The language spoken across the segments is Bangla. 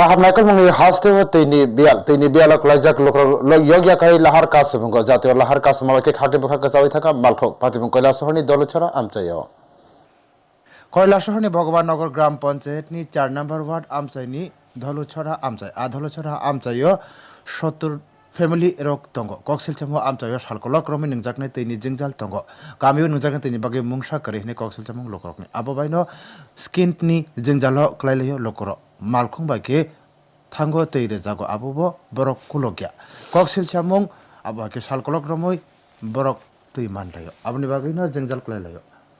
kaham naikal mungi haste ho tini bial tini bial klajak lokro yogya kai lahar kas mungo jatio lahar kas ma ke khate bukha ka jawi thaka malkhok pati mung koila sohni dolo chora amchayo কৈলাসহরনি Bhagabannagar গ্রাম পঞ্চায়েতনি চার নম্বর ওয়ার্ড আমচাইনি ধলুছড়া আমচাই আ ধলুছড়া আমচাইও সত্তর ফ্যামিলি রক দङ কক্সিলচামো আমচাইও সালকলক রমি নংজাকনে তৈনি জিংজাল দङ গামিও নংজাকনে তৈনি বাগে মুংসা করে হিনে কক্সিলচামো লকরকনি আবো বাইনো স্কিননি জিংজাল ক্লাইলাইও লকর মালখং বাকে থাঙ্গো তৈরে জাগো আবুবো বরক কুলগিয়া কক্সিলচামং আবহাকে সালকলক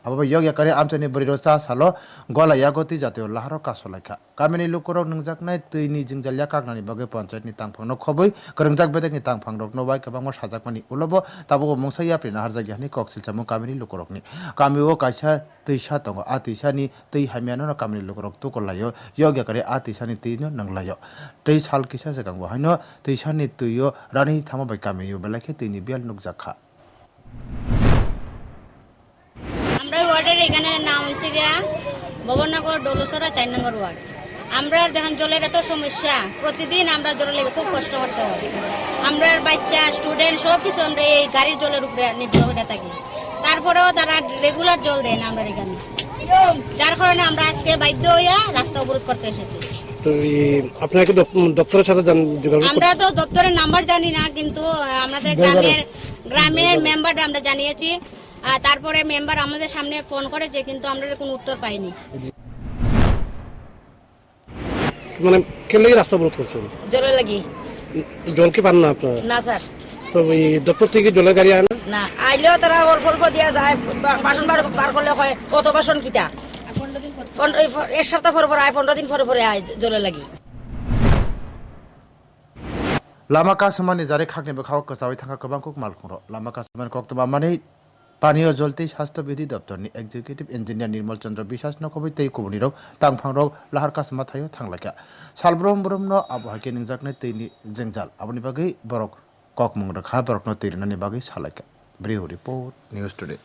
ababa yok yakari amchani borido sa salo gola yagoti jatio laharo kasolakha kamini lukorok nungjaknai tini jingjal yakaknani bage panchayat ni tangphangno khoboi korungjak bedek ni tangphang rokno bai kabangmo sajakmani ulobo tabugo mungsa yapri nahar jagyani koksil chamu kamini lukorokni kamio kaisa tisa tongo a tisa ni tei hamiano no kamini lukorok tu kolayo yok yakari a tisa ni tei no nanglayo tei sal kisa jagang wahaino tisa ni tuyo rani thama bai kamio belakhe tini bial nukjakha এখানে নাম হয়েছে গিয়া ভবননগর ডলুসরা চার নম্বর ওয়ার্ড। আমরা দেখেন জলের এত সমস্যা প্রতিদিন আমরা জলের লেগে খুব কষ্ট করতে হয়। আমরা বাচ্চা স্টুডেন্ট সব কিছু আমরা এই গাড়ির জলের উপরে নির্ভর করে থাকি। তারপরেও তারা রেগুলার জল দেয় না আমরা এখানে। যার কারণে আমরা আজকে বাধ্য হইয়া রাস্তা অবরোধ করতে এসেছি। তো দপ্তরের সাথে আমরা তো দপ্তরের নাম্বার জানি না কিন্তু আমাদের গ্রামের গ্রামের মেম্বার। আমরা জানিয়েছি। আর তারপরে মেম্বার আমাদের সামনে ফোন করেছে কিন্তু আমরা কোনো উত্তর পাইনি। মানে কেলে রাস্তা অবরোধ করছেন? জলের লাগি। জল কি পান না আপনারা? না স্যার। তো এই দপ্তর থেকে জলের গাড়ি আয় না না আইলেও তারা অল্প অল্প দিয়া যায় বাসন বার বার করলে হয় কত বাসন কিতা? এক সপ্তাহ পরে পরে আয় পনেরো দিন পরে পরে আয় জলের লাগি। লামা কাসমানি জারে খাকনি বেখাও কসাওই থাকা গোबां কুক মালখুंर লামা কাসমানি কক্তবা মানে পানীয় জলতেই স্বাস্থ্যবিধি দপ্তর এক্সিকিউটিভ ইঞ্জিনিয়ার নির্মল চন্দ্র বিশ্বাস নকবই তেই কুবনিরব লাহার লাহারকাস মাথায়ও থাংলাকা সালব্রম ব্রহ্ম আবহাওয়াকে নিংজাকনে তেইনি জেংজাল। আপনি বাকি বরক কক মং রাখা হ্যাঁ, বরকন তৈরি বাকি সালাকা ব্রিউ রিপোর্ট, নিউজ টুডে।